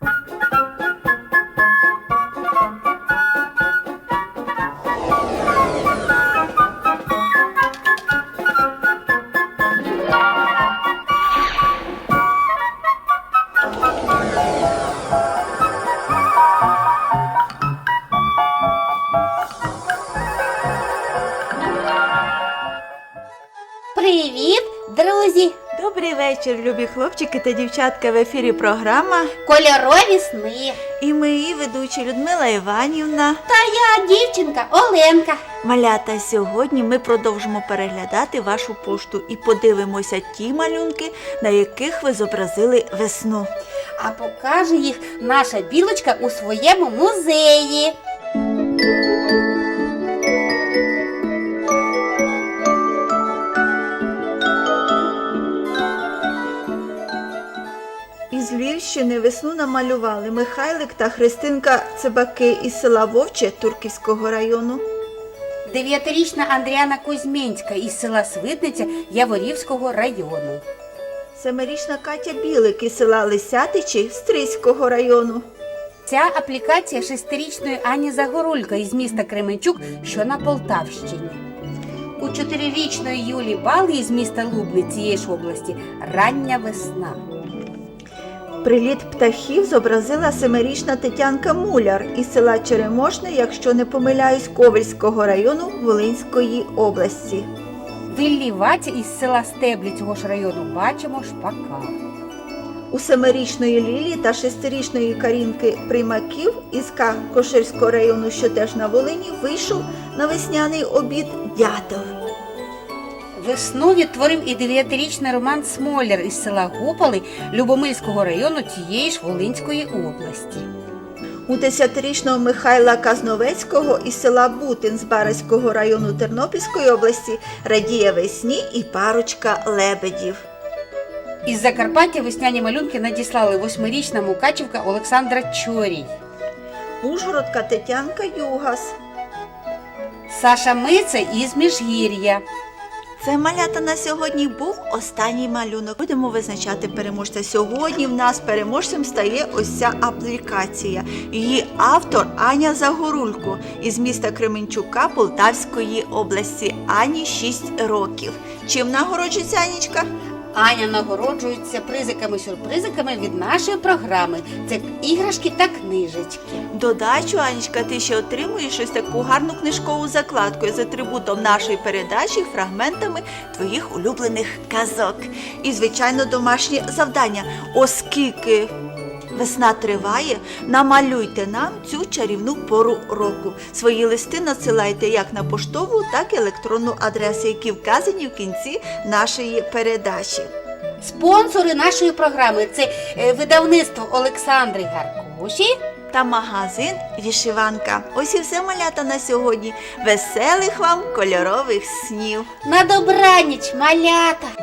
Bye. Добрий вечір, любі хлопчики та дівчатка. В ефірі програма. Кольорові сни. І ми її ведучі Людмила Іванівна. Та я дівчинка Оленка. Малята, сьогодні ми продовжимо переглядати вашу пошту і подивимося ті малюнки, на яких ви зобразили весну. А покаже їх наша білочка у своєму музеї. Із весну намалювали Михайлик та Христинка Цибаки із села Вовче Турківського району. Дев'ятирічна Андріана Кузьмінська із села Свитниця Яворівського району. Семирічна Катя Білик із села Лисятичі Стрийського району. Ця аплікація шестирічної Ані Загорулька із міста Кременчук, що на Полтавщині. У чотирирічної Юлі Бали із міста Лубни цієї ж області рання весна. Приліт птахів зобразила семирічна Тетянка Муляр із села Черемошне, якщо не помиляюсь, Ковельського району Волинської області. Віллі із села Стеблі цього ж району бачимо шпака. У семирічної Лілі та шестирічної Карінки Примаків із Коширського району, що теж на Волині, вийшов на весняний обід дятел. Весну відтворив і дев'ятирічний Роман Смоляр із села Гупали Любомильського району тієї ж Волинської області. У десятирічного Михайла Казновецького із села Бутин з Барського району Тернопільської області радіє весні і парочка лебедів. Із Закарпаття весняні малюнки надіслали восьмирічна Мукачівка Олександра Чорій. Ужгородка Тетянка Югас. Саша Миця із Міжгір'я. Це малята на сьогодні був останній малюнок. Будемо визначати переможця. Сьогодні в нас переможцем стає ось ця аплікація. Її автор Аня Загорулько із міста Кременчука Полтавської області. Ані 6 років. Чим нагороджується Анічка? Аня нагороджується призиками-сюрпризиками від нашої програми. Це іграшки та книжечки. Додачу, Анічка, ти ще отримуєш ось таку гарну книжкову закладку з атрибутом нашої передачі, фрагментами твоїх улюблених казок. І, звичайно, домашнє завдання. Оскільки весна триває, намалюйте нам цю чарівну пору року. Свої листи надсилайте як на поштову, так і електронну адресу, які вказані в кінці нашої передачі. Спонсори нашої програми це е, видавництво Олександри Гаркуші. та магазин Вішиванка. Ось і все малята на сьогодні. Веселих вам кольорових снів! На добраніч, малята!